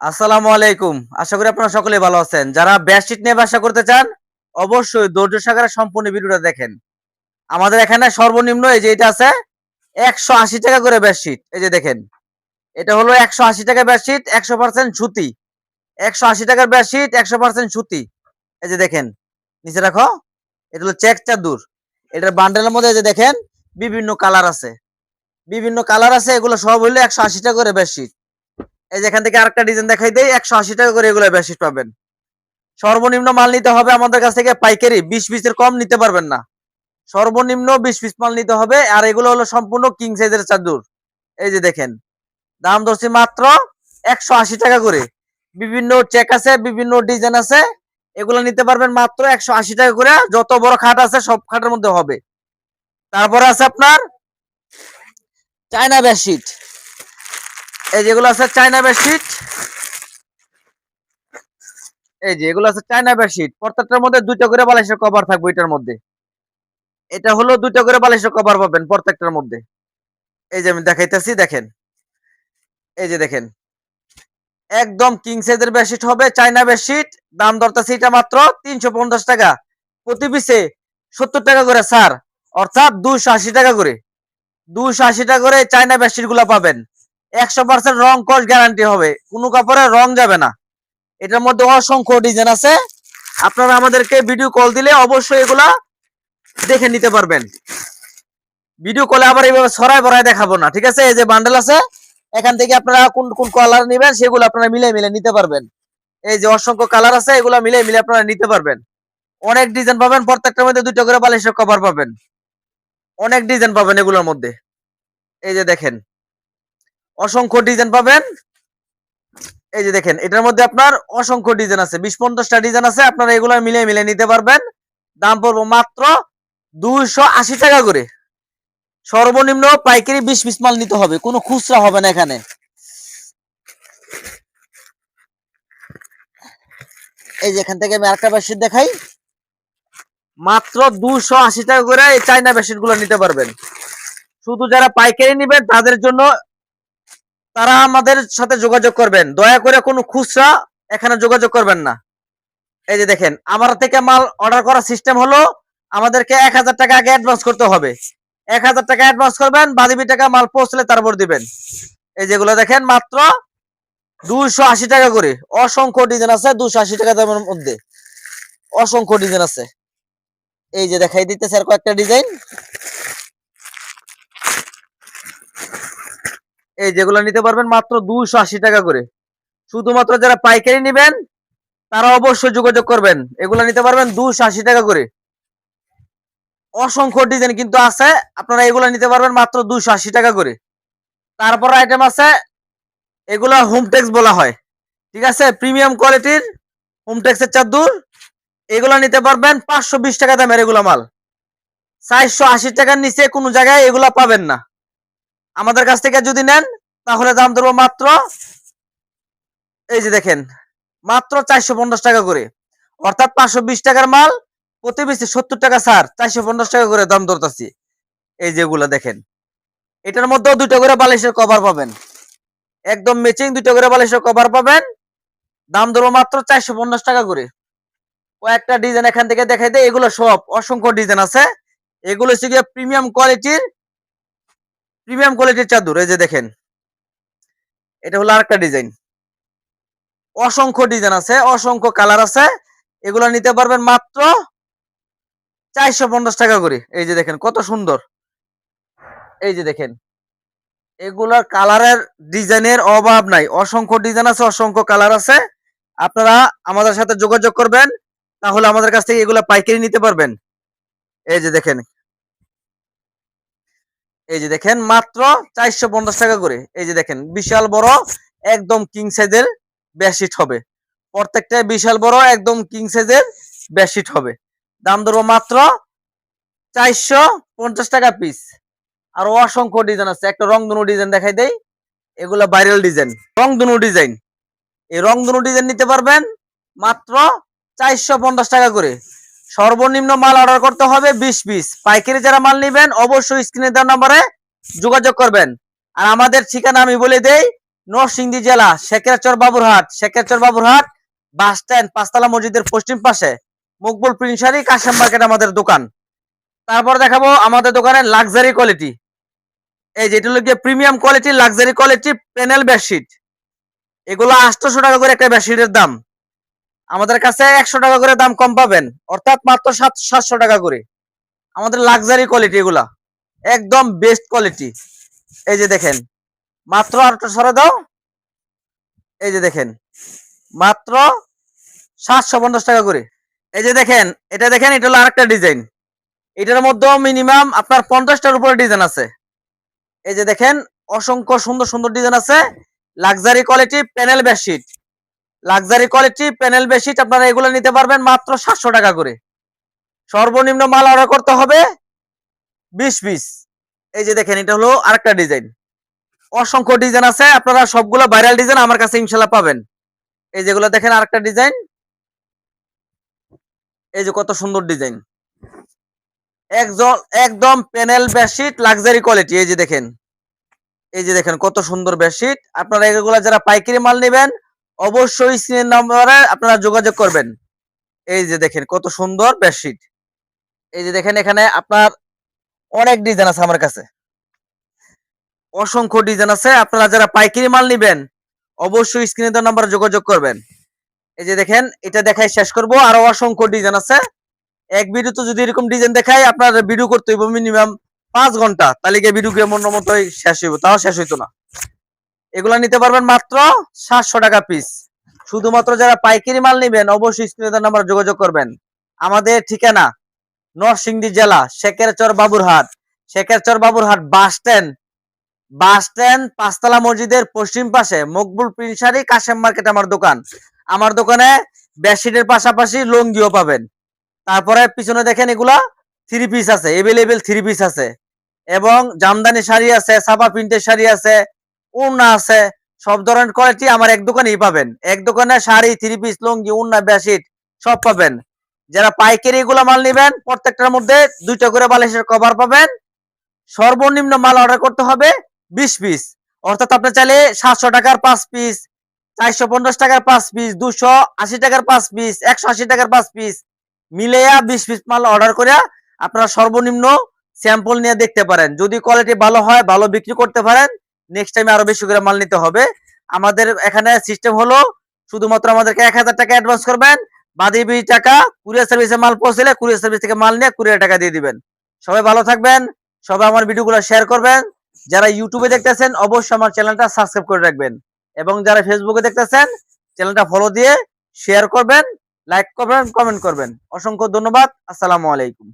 আসসালামু আলাইকুম। আশা করি আপনারা সকলে ভালো আছেন। যারা বেডশিট নিয়ে ব্যবসা করতে চান, অবশ্যই ধৈর্য সাগরে সম্পূর্ণ ভিডিওটা দেখেন। আমাদের এখানে সর্বনিম্ন এই যে এটা আছে, একশো আশি টাকা করে বেডশিট এই যে দেখেন, এটা হলো একশো আশি টাকা বেডশিট একশো পার্সেন্ট সুতি। একশো আশি টাকার বেডশিট একশো পার্সেন্ট সুতি। এই যে দেখেন, নিচে রাখো, এটা হলো চেক চাদুর। এটার বান্ডেলের মধ্যে এই যে দেখেন, বিভিন্ন কালার আছে। বিভিন্ন কালার আছে, এগুলো সব হইল একশো আশি টাকা করে বেডশিট এই যে এখান থেকে আরেকটা ডিজাইন দেখাই দেই, একশো আশি টাকা করে এগুলো বেশি পাবেন। সর্বনিম্ন মাল নিতে হবে আমাদের কাছ থেকে পাইকারি, বিশ পিসের কম নিতে পারবেন না। সর্বনিম্ন বিশ পিস মাল নিতে হবে, আর এগুলো হলো সম্পূর্ণ কিং সাইজের চাদর। এই যে দেখেন, দাম ধরছি মাত্র একশো আশি টাকা করে। বিভিন্ন চেক আছে, বিভিন্ন ডিজাইন আছে, এগুলো নিতে পারবেন মাত্র একশো আশি টাকা করে, যত বড় খাট আছে সব খাটের মধ্যে হবে। তারপরে আছে আপনার চায়না বেডশিট এই যেগুলো আছে চায়না বেডশিট। এই যে এগুলো আছে চায়না বেডশিট। প্রত্যেকটার মধ্যে দুইটা করে বালিশের কভার থাকবে এটার মধ্যে। এটা হলো দুইটা করে বালিশের কভার পাবেন প্রত্যেকটার মধ্যে। এই যে আমি দেখাইতেছি, দেখেন। এই যে দেখেন। একদম কিং সাইজের বেডশিট হবে চায়না বেডশিট। দাম দরতাছি এটা মাত্র তিনশো পঞ্চাশ টাকা। প্রতি পিসে সত্তর টাকা করে, স্যার। অর্থাৎ দুশো আশি টাকা করে। দুশো আশি টাকা করে চায়না বেডশিটগুলা পাবেন। একশো পার্সেন্ট রং কস গ্যারান্টি হবে। কোনো কাপড়ে রং যাবে না। এটার মধ্যে অসংখ্য ডিজাইন আছে। আপনারা আমাদেরকে ভিডিও কল দিলে অবশ্যই এগুলা দেখে নিতে পারবেন। ভিডিও কলে আবার এইভাবে ছড়াই বড়াই দেখাবো না, ঠিক আছে? এই যে বান্ডেল আছে, এখান থেকে আপনারা কোন কোন কালার নেবেন সেগুলো আপনারা মিলে মিলে নিতে পারবেন। এই যে অসংখ্য কালার আছে, এগুলো মিলে মিলে আপনারা নিতে পারবেন। অনেক ডিজাইন পাবেন, প্রত্যেকটার মধ্যে দুটো করে বালিশের কভার পাবেন। অনেক ডিজাইন পাবেন এগুলোর মধ্যে। এই যে দেখেন অসংখ্য ডিজাইন পাবেন। এই যে দেখেন, এটার মধ্যে আপনার অসংখ্য ডিজাইন আছে। বিশ পঞ্চাশটা ডিজাইন আছে, আপনারা এগুলো মিলে মিলে নিতে পারবেন। দাম পড়ব মাত্র দুইশো আশি টাকা করে। সর্বনিম্ন পাইকারি বিশ পিস মাল নিতে হবে, কোনো খুচরা হবে না এখানে। এই যে এখান থেকে আমি আরেকটা বেডশিট দেখাই। মাত্র দুশো আশি টাকা করে এই চাইনা বেডশিটগুলো নিতে পারবেন। শুধু যারা পাইকারি নেবেন, তাদের জন্য তারা আমাদের সাথে যোগাযোগ করবেন। দয়া করে কোনো খুচরা এখানে যোগাযোগ করবেন না। এই যে দেখেন, আমার থেকে মাল অর্ডার করার সিস্টেম হলো, আমাদেরকে এক হাজার টাকা আগে অ্যাডভান্স করতে হবে। এক হাজার টাকা অ্যাডভান্স করবেন বাদিবি টাকা মাল পৌঁছলে তারপর দিবেন। এই যেগুলো দেখেন, মাত্র দুইশো আশি টাকা করে। অসংখ্য ডিজাইন আছে দুশো আশি টাকা দামের মধ্যে। অসংখ্য ডিজাইন আছে। এই যে দেখাই দিতেছে আর কয়েকটা ডিজাইন। এই যেগুলো নিতে পারবেন মাত্র দুশো আশি টাকা করে। শুধুমাত্র যারা পাইকারি নেবেন, তারা অবশ্যই যোগাযোগ করবেন। এগুলো নিতে পারবেন দুশো আশি টাকা করে। অসংখ্য ডিজাইন কিন্তু আছে, আপনারা এগুলো নিতে পারবেন মাত্র দুশো আশি টাকা করে। তারপর আইটেম আছে, এগুলো হোমটেক্স বলা হয়। ঠিক আছে? প্রিমিয়াম কোয়ালিটির হোমটেক্সের চাদুর। এগুলো নিতে পারবেন পাঁচশো বিশ টাকা দামের এগুলো মাল। চারশো আশি টাকার নিচে কোনো জায়গায় এগুলা পাবেন না। আমাদের কাছ থেকে যদি নেন, তাহলে দাম ধরবো মাত্র, এই যে দেখেন, মাত্র চারশো পঞ্চাশ টাকা করে। অর্থাৎ পাঁচশো বিশ টাকার মাল, প্রতি পিসে সত্তর টাকা ছাড়, চারশো পঞ্চাশ টাকা করে দাম ধরতেছি। এই যেগুলো দেখেন, এটার মধ্যেও দুটো করে বালিশের কভার পাবেন। একদম ম্যাচিং দুটো করে বালিশের কভার পাবেন। দাম ধরবো মাত্র চারশো পঞ্চাশ টাকা করে। কয়েকটা ডিজাইন এখান থেকে দেখাই দেয় এগুলো সব অসংখ্য ডিজাইন আছে। এগুলো হচ্ছে গিয়ে প্রিমিয়াম কোয়ালিটির প্রিমিয়াম কোয়ালিটির চাদর, এই যে দেখেন। এটা হলো আরেকটা ডিজাইন অসংখ্য ডিজাইন আছে, অসংখ্য কালার আছে। এগুলো নিতে পারবেন মাত্র চারশো পঞ্চাশ টাকা করে। এই যে দেখেন, কত সুন্দর। এই যে দেখেন, এগুলার কালারের ডিজাইনের অভাব নাই। অসংখ্য ডিজাইন আছে, অসংখ্য কালার আছে। আপনারা আমাদের সাথে যোগাযোগ করবেন, তাহলে আমাদের কাছ থেকে এগুলা পাইকারি নিতে পারবেন। এই যে দেখেন এই যে দেখেন, মাত্র চারশো পঞ্চাশ টাকা করে। এই যে দেখেন, বিশাল বড়, একদম কিং সাইজের বেডশিট হবে। প্রত্যেকটা বিশাল বড়, একদম কিং সাইজের বেডশিট হবে। দাম ধরবো মাত্র চারশো পঞ্চাশ টাকা পিস আর অসংখ্য ডিজাইন আছে। একটা রংধনু ডিজাইন দেখাই দেয় এগুলা ভাইরাল ডিজাইন রংধনু ডিজাইন এই রংধনু ডিজাইন নিতে পারবেন মাত্র চারশো পঞ্চাশ টাকা করে। সর্বনিম্ন মাল অর্ডার করতে হবে বিশ পিস পাইকারি যারা মাল নেবেন, অবশ্যই স্ক্রিনে দেওয়ার নাম্বারে যোগাযোগ করবেন। আর আমাদের ঠিকানা আমি বলে দেই, নরসিংদী জেলা, শেখেরচর বাবুরহাট। শেখেরচর বাবুরহাট, বাস স্ট্যান্ড, পাঁচতলা মসজিদের পশ্চিম পাশে। মকবুল প্রিন্সারি কাশেম মার্কেট আমাদের দোকান। তারপর দেখাবো আমাদের দোকানের লাক্সারি কোয়ালিটি এই যেটা হলো premium quality luxury quality panel bedsheet এগুলো আটশোশো টাকা করে একটা বেডশিটের দাম। আমাদের কাছে একশো টাকা করে দাম কম পাবেন। অর্থাৎ মাত্র সাত সাতশো টাকা করে। আমাদের লাক্সারি কোয়ালিটি এগুলা। একদম বেস্ট কোয়ালিটি এই যে দেখেন, মাত্র আরেকটা সরে দাও। এই যে দেখেন, মাত্র সাতশো পঞ্চাশ টাকা করে। এই যে দেখেন, এটা দেখেন, এটা হলো আরেকটা ডিজাইন এটার মধ্যেও মিনিমাম আপনার পঞ্চাশটার উপরে ডিজাইন আছে। এই যে দেখেন, অসংখ্য সুন্দর সুন্দর ডিজাইন আছে। Luxury quality panel bedsheet luxury quality panel bedsheet আপনারা এগুলো নিতে পারবেন মাত্র সাতশো টাকা করে। সর্বনিম্ন মাল অর্ডার করতে হবে বিশ পিস। এই যে দেখেন, এটা হলো আরেকটা ডিজাইন অসংখ্য ডিজাইন আছে, আপনারা সবগুলো ভাইরাল ডিজাইন আমার কাছে ইনশাল্লাহ পাবেন। এই যেগুলো দেখেন, আরেকটা ডিজাইন এই যে কত সুন্দর ডিজাইন একদম প্যানেল বেডশিট লাক্সারি কোয়ালিটি এই যে দেখেন, এই যে দেখেন, কত সুন্দর বেডশিট আপনারা এগুলো যারা পাইকারি মাল নেবেন অবশ্যই স্ক্রিন নম্বরে আপনারা যোগাযোগ করবেন। এই যে দেখেন, কত সুন্দর বেডশিট এই যে দেখেন, এখানে আপনার অনেক ডিজাইন আছে আমার কাছে। অসংখ্য ডিজাইন আছে। আপনারা যারা পাইকারি মাল নেবেন, অবশ্যই স্ক্রিনে নাম্বারে যোগাযোগ করবেন। এই যে দেখেন, এটা দেখাই শেষ করব। আরও অসংখ্য ডিজাইন আছে। এক ভিডিওতে যদি এরকম ডিজাইন দেখাই, আপনার ভিডিও করতে হইব মিনিমাম পাঁচ ঘণ্টা। তাহলে গিয়ে ভিডিও মন মতোই শেষ হইব। তাও শেষ হইতো না। এগুলা নিতে পারবেন মাত্র সাতশো টাকা পিস শুধুমাত্র যারা পাইকারি মাল নেবেন, অবশ্যই স্ক্রিনে দেওয়া নাম্বারে যোগাযোগ করবেন। আমাদের ঠিকানা নরসিংদী জেলা, Shekherchar Baburhat. Shekherchar Baburhat bus stand. Bus stand পাঁচতলা মসজিদের পশ্চিম পাশে মকবুল প্রিন্সারি কাশেম মার্কেট আমার দোকান। আমার দোকানে বেডশিটের পাশাপাশি লুঙ্গিও পাবেন। তারপরে পিছনে দেখেন এগুলা থ্রি পিস আছে এভেলেবেল থ্রি পিস আছে। এবং জামদানি শাড়ি আছে সাবা প্রিন্টের শাড়ি আছে উন্না আছে, সব ধরনের কোয়ালিটি আমার এক দোকানেই পাবেন। এক দোকানে শাড়ি থ্রি পিস লুঙ্গি উন্না বেডশিট সব পাবেন। যারা পাইকারি এগুলো মাল নেবেন, প্রত্যেকটার মধ্যে দুইটা করে বালিশের কভার পাবেন। সর্বনিম্ন মাল অর্ডার করতে হবে বিশ পিস অর্থাৎ আপনি চাইলে সাতশো টাকার পাঁচ পিস চারশো পঞ্চাশ টাকার পাঁচ পিস দুশো আশি টাকার পাঁচ পিস একশো আশি টাকার পাঁচ পিস মিলেয়া বিশ পিস মাল অর্ডার করে আপনারা সর্বনিম্ন স্যাম্পল নিয়ে দেখতে পারেন। যদি কোয়ালিটি ভালো হয়, ভালো বিক্রি করতে পারেন নেক্সট টাইমে আরও বেশি করে মাল নিতে হবে। আমাদের এখানে সিস্টেম হলো, শুধুমাত্র আমাদেরকে এক হাজার টাকা অ্যাডভান্স করবেন, বাদি বিশ টাকা কুরিয়ার সার্ভিসে মাল পৌঁছলে কুরিয়ার সার্ভিস থেকে মাল নিয়ে কুরিয়ার টাকা দিয়ে দিবেন। সবাই ভালো থাকবেন, সবাই আমার ভিডিওগুলো শেয়ার করবেন। যারা ইউটিউবে দেখতেছেন, অবশ্যই আমার চ্যানেলটা সাবস্ক্রাইব করে রাখবেন। এবং যারা ফেসবুকে দেখতেছেন চ্যানেলটা ফলো দিয়ে শেয়ার করবেন লাইক করবেন কমেন্ট করবেন। অসংখ্য ধন্যবাদ, আসসালামু আলাইকুম।